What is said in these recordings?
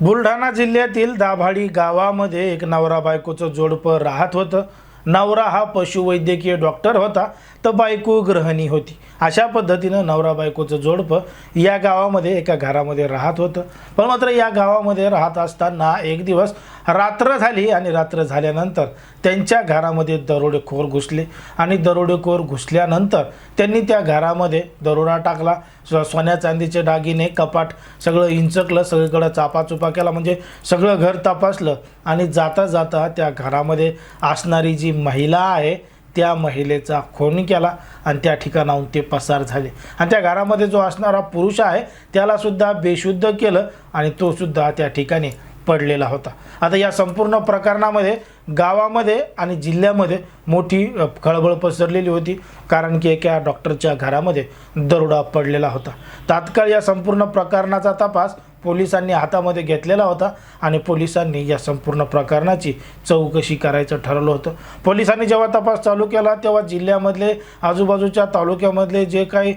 बुलढाणा जिल्ह्यातील दाभाडी गावामध्ये एक नवरा बायकोचं जोडपं राहत होतं. नवरा हा पशुवैद्यकीय डॉक्टर होता तर बायको ग्रहणी होती. अशा पद्धतीनं नवरा बायकोचं जोडपं या गावामध्ये एका घरामध्ये राहत होतं. पण मात्र या गावामध्ये राहत असताना एक दिवस रात्र झाली आणि रात्र झाल्यानंतर त्यांच्या घरामध्ये दरोडेखोर घुसले. आणि दरोडेखोर घुसल्यानंतर त्यांनी त्या घरामध्ये दरोडा टाकला. स- सोन्या चांदीचे दागिने कपाट सगळं इंचकलं सगळीकडं चापाचुपा केला. म्हणजे सगळं घर तपासलं. आणि जाता जाता त्या घरामध्ये असणारी जी जी महिला आहे त्या महिलेचा खून केला आणि त्या ठिकाणाहून ते पसार झाले. आणि त्या घरामध्ये जो असणारा पुरुष आहे त्यालासुद्धा बेशुद्ध केलं आणि तो सुद्धा त्या ठिकाणी पडलेला होता. आता या संपूर्ण प्रकरणामध्ये गावामध्ये आणि जिल्ह्यामध्ये मोठी खळबळ पसरलेली होती. कारण की एका डॉक्टरच्या घरामध्ये दरोडा पडलेला होता. तात्काळ या संपूर्ण प्रकरणाचा तपास पोलिसांनी हातामध्ये घेतलेला होता आणि पोलिसांनी या संपूर्ण प्रकरणाची चौकशी करायचं ठरवलं होतं. पोलिसांनी जेव्हा तपास चालू केला तेव्हा जिल्ह्यामधले आजूबाजूच्या तालुक्यामधले जे काही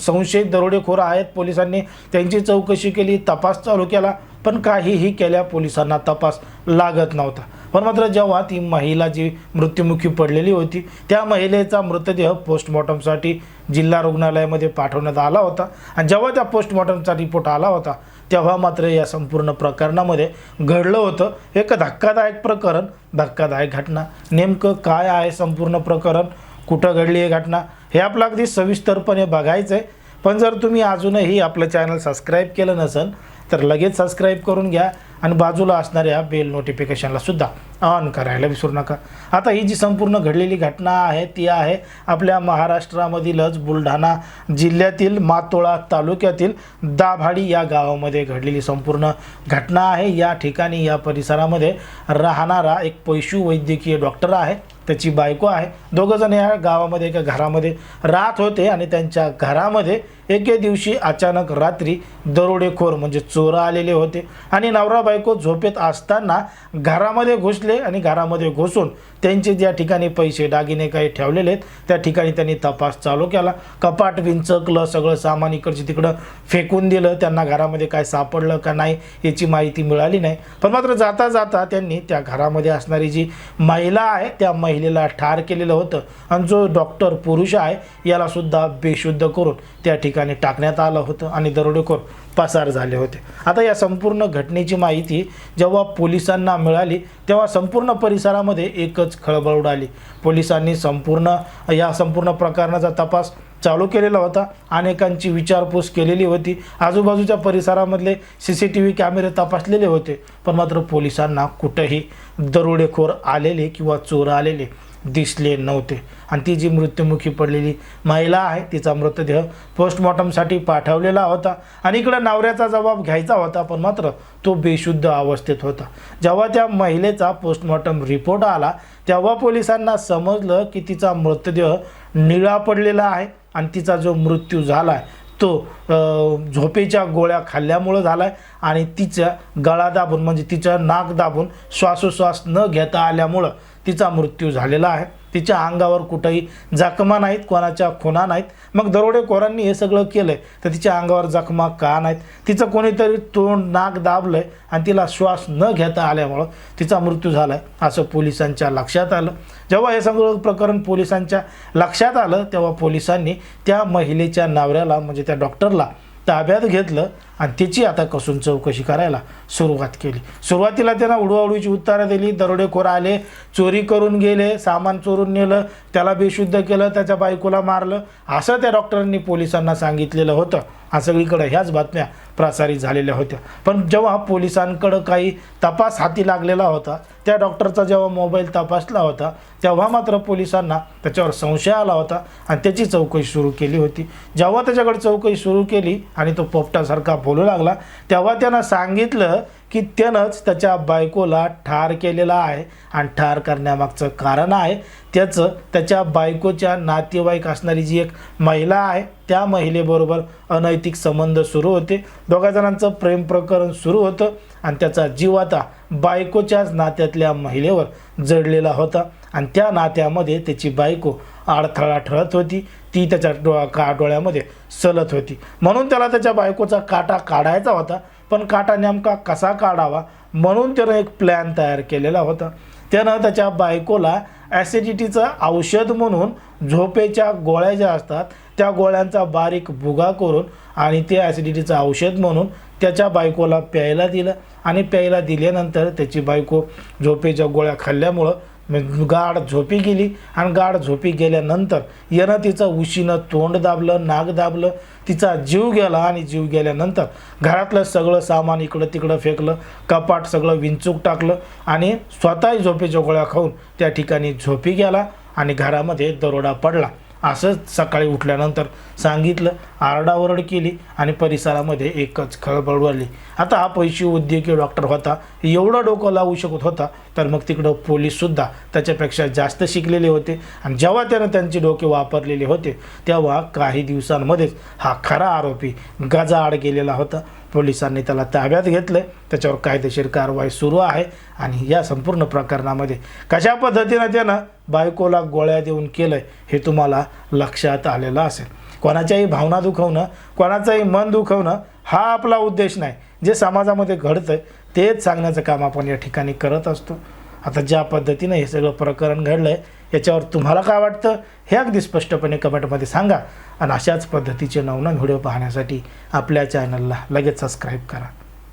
संशयित दरोडेखोर आहेत पोलिसांनी त्यांची चौकशी केली तपास चालू केला. पण काहीही केल्या पोलिसांना तपास लागत नव्हता. पण मात्र जेव्हा ती महिला जी मृत्युमुखी पडलेली होती त्या महिलेचा मृतदेह पोस्टमॉर्टमसाठी जिल्हा रुग्णालयामध्ये पाठवण्यात आला होता. आणि जेव्हा त्या पोस्टमॉर्टमचा रिपोर्ट आला होता तेव्हा मात्र या संपूर्ण प्रकरणामध्ये घडलं होतं. एक धक्कादायक प्रकरण धक्कादायक घटना. नेमकं काय आहे संपूर्ण प्रकरण? कुठं घडली आहे घटना? हे आपलं अगदी सविस्तरपणे बघायचं आहे पण जर तुम्ही अजूनही आपलं चॅनल सबस्क्राईब केलं नसेल तर लगेच सबस्क्राईब करून घ्या आणि बाजूला असणाऱ्या बेल नोटिफिकेशनला सुद्धा ऑन करायला विसरू नका. आता ही जी संपूर्ण घडलेली घटना आहे ती आहे आपल्या महाराष्ट्रामधीलच बुलढाणा जिल्ह्यातील मातोळा तालुक्यातील दाभाडी या गावामध्ये घडलेली संपूर्ण घटना आहे. या ठिकाणी या परिसरामध्ये राहणारा एक पशुवैद्यकीय डॉक्टर आहे. त्याची बायको आहे. दोघंजण या गावामध्ये एका घरामध्ये राहत होते आणि त्यांच्या घरामध्ये एके दिवशी अचानक रात्री दरोडेखोर म्हणजे चोर आलेले होते आणि नवरा बायको झोपेत असताना घरामध्ये घुसले आणि घरामध्ये घुसून त्यांचे ज्या ठिकाणी पैसे दागिने काही ठेवलेले आहेत त्या ठिकाणी त्यांनी तपास चालू केला. कपाट विंचकलं सगळं सामान इकडचं तिकडं फेकून दिलं. त्यांना घरामध्ये काय सापडलं का नाही याची माहिती मिळाली नाही. पण मात्र जाता जाता त्यांनी त्या घरामध्ये असणारी जी महिला आहे त्या महिलेला ठार केलेलं होतं. आणि जो डॉक्टर पुरुष आहे यालासुद्धा बेशुद्ध करून त्या ठिकाणी टाकण्यात आलं होतं आणि दरोडेखोर पसार झाले होते. आता या संपूर्ण घटनेची माहिती जेव्हा पोलिसांना मिळाली तेव्हा संपूर्ण परिसरामध्ये एकच खळबळ उडाली. पोलिसांनी संपूर्ण या संपूर्ण प्रकरणाचा तपास चालू केलेला होता. अनेकांची विचारपूस केलेली होती. आजूबाजूच्या परिसरामधले सी सी टी व्ही कॅमेरे तपासलेले होते. पण मात्र पोलिसांना कुठंही दरोडेखोर आलेले किंवा चोर आलेले दिसले नव्हते. आणि ती जी मृत्युमुखी पडलेली महिला आहे तिचा मृतदेह पोस्टमॉर्टमसाठी पाठवलेला होता. आणि इकडं नवऱ्याचा जबाब घ्यायचा होता पण मात्र तो बेशुद्ध अवस्थेत होता. जेव्हा त्या महिलेचा पोस्टमॉर्टम रिपोर्ट आला तेव्हा पोलिसांना समजलं की तिचा मृतदेह निळा पडलेला आहे आणि तिचा जो मृत्यू झाला आहे तो झोपेच्या गोळ्या खाल्ल्यामुळं झाला आहे आणि तिचा गळा दाबून म्हणजे तिचं नाक दाबून श्वासोश्वास न घेता आल्यामुळं तिचा मृत्यू झालेला आहे. तिच्या अंगावर कुठंही जखमा नाहीत कोणाच्या खुना नाहीत. मग दरोडेखोरांनी हे सगळं केलं तर तिच्या अंगावर जखमा का नाहीत? तिचं कोणीतरी तोंड नाक दाबलं आहे आणि तिला श्वास न घेता आल्यामुळं तिचा मृत्यू झाला आहे असं पोलिसांच्या लक्षात आलं. जेव्हा हे सगळं प्रकरण पोलिसांच्या लक्षात आलं तेव्हा पोलिसांनी त्या महिलेच्या नवऱ्याला म्हणजे त्या डॉक्टरला ताब्यात घेतलं आणि त्याची आता कसून चौकशी करायला सुरुवात केली. सुरुवातीला त्यांना उडवाउडीची उत्तरं दिली. दरोडेखोर आले चोरी करून गेले सामान चोरून नेलं त्याला बेशुद्ध केलं त्याच्या बायकोला मारलं. असं त्या डॉक्टरांनी पोलिसांना सांगितलेलं होतं. हा सगळीकडं ह्याच बातम्या प्रसारित झालेल्या होत्या. पण जेव्हा पोलिसांकडं काही तपास हाती लागलेला होता त्या डॉक्टरचा जेव्हा मोबाईल तपासला होता तेव्हा मात्र पोलिसांना त्याच्यावर संशय आला होता आणि त्याची चौकशी सुरू केली होती. जेव्हा त्याच्याकडे चौकशी सुरू केली आणि तो पोपटासारखा बोलू लागला तेव्हा त्यानं सांगितलं की त्यानंच त्याच्या बायकोला ठार केलेला आहे आणि ठार करण्यामागचं कारण आहे. त्याचं त्याच्या बायकोच्या नातेवाईक असणारी जी एक महिला आहे त्या महिलेबरोबर अनैतिक संबंध सुरू होते. दोघा जणांचं प्रेम प्रकरण सुरू होतं आणि त्याचा जीव आता बायकोच्याच नात्यातल्या महिलेवर जडलेला होता. आणि त्या नात्यामध्ये त्याची बायको अडथळा ठरत होती. ती त्याच्या डोळा का डोळ्यामध्ये सलत होती. म्हणून त्याला त्याच्या बायकोचा काटा काढायचा होता. पण काटा नेमका कसा काढावा म्हणून त्यानं एक प्लॅन तयार केलेला होता. त्यानं त्याच्या बायकोला ॲसिडिटीचं औषध म्हणून झोपेच्या गोळ्या ज्या असतात त्या गोळ्यांचा बारीक भुगा करून आणि ते ॲसिडिटीचं औषध म्हणून त्याच्या बायकोला प्यायला दिलं. आणि प्यायला दिल्यानंतर त्याची बायको झोपेच्या गोळ्या खाल्ल्यामुळं मग गाढ झोपी गेली आणि गाढ झोपी गेल्यानंतर यानं तिचं उशीनं तोंड दाबलं नाक दाबलं तिचा जीव गेला आणि जीव गेल्यानंतर घरातलं सगळं सामान इकडं तिकडं फेकलं कपाट सगळं विंचूक टाकलं आणि स्वतःही झोपेच्या गोळ्या खाऊन त्या ठिकाणी झोपी गेला आणि घरामध्ये दरोडा पडला. असंच सकाळी उठल्यानंतर सांगितलं आरडाओरड केली आणि परिसरामध्ये एकच खळबळ उडाली आता हा पैशी उद्योगी डॉक्टर होता एवढं डोकं लावू शकत होता तर मग तिकडं पोलीससुद्धा त्याच्यापेक्षा जास्त शिकलेले होते आणि जेव्हा त्यानं त्यांचे डोके वापरलेले होते तेव्हा काही दिवसांमध्येच हा खरा आरोपी गजाआड गेलेला होता. पोलिसांनी त्याला ताब्यात घेतलं. त्याच्यावर कायदेशीर कारवाई सुरू आहे आणि या संपूर्ण प्रकरणामध्ये कशा पद्धतीनं त्यानं बायकोला गोळ्या देऊन केलं हे तुम्हाला लक्षात आलेलं असेल. कोणाच्याही भावना दुखवणं कोणाचंही मन दुखवणं हा आपला उद्देश नाही. जे समाजामध्ये घडतं तेच सांगण्याचं काम आपण या ठिकाणी करत असतो. आता ज्या पद्धतीनं हे सगळं प्रकरण घडलं आहे याच्यावर तुम्हाला काय वाटतं? हे अगदी स्पष्टपणे कमेंटमध्ये सांगा. आणि अशाच पद्धतीचे नवनवीन व्हिडिओ पाहण्यासाठी आपल्या चॅनलला लगेच सबस्क्राईब करा.